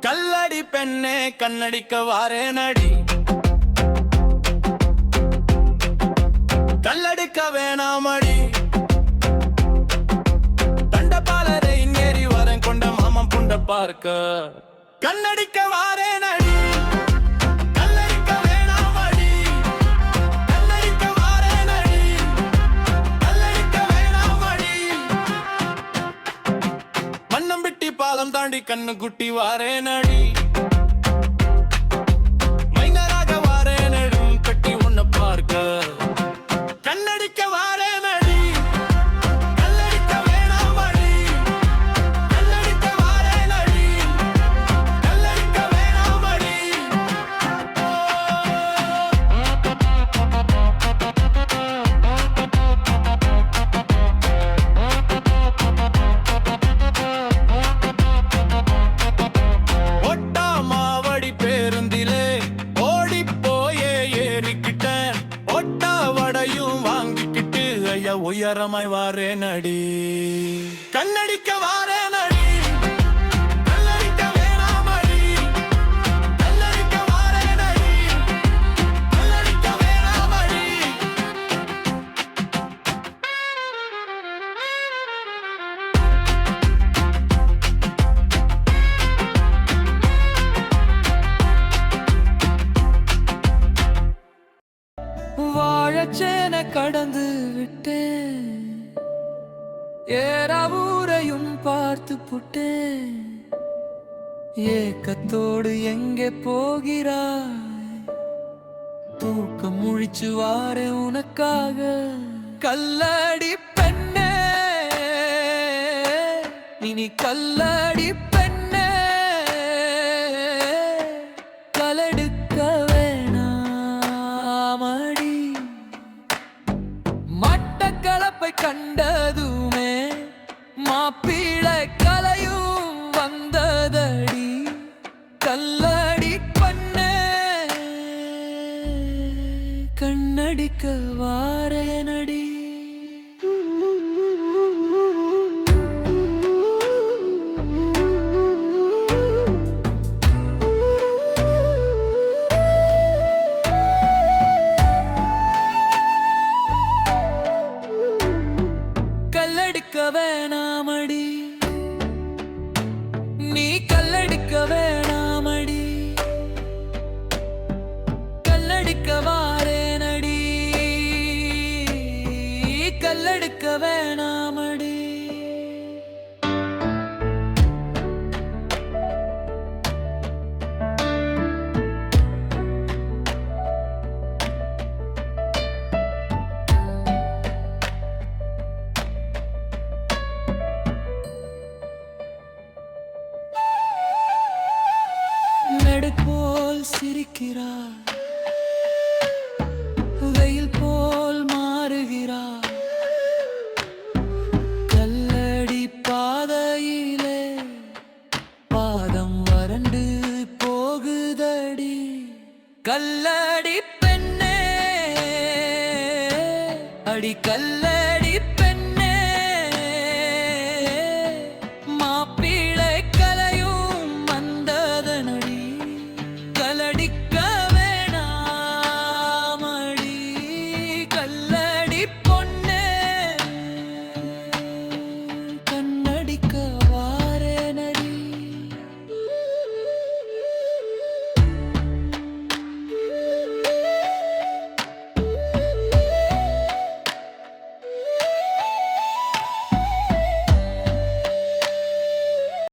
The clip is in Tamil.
கல்லடி பெண்ணே கண்ணடிக்க வாரே நடி. கல்லடிக்க வேணாமடி. தண்டபாலரை நேரி வரேன் கொண்ட மாமம் புண்ட பார்க்க. கண்ணடிக்க வாரே நடி. கண்ணு குட்டி வாரே நடி சுந்தரமாய் உயரமாய் வாரே நடி. கண்ணடிக்க வா வாழச்சேன கடந்து விட்டேன். ஏறாவூரையும் பார்த்து புட்டேன். ஏக்கத்தோடு எங்கே போகிறாய்? தூக்கம் முழிச்சு வாரே உனக்காக. கல்லடி பெண்ணே இனி கல்லடி கண்டதுமே மாப்பிளை கலையும் வந்ததடி கல்லடி பண்ண. கண்ணடிக்க வாரேனடி வேணாமடி. நெடுப்போல் சிரிக்கிறார். கல்லடி பெண்ணே அடி கல்ல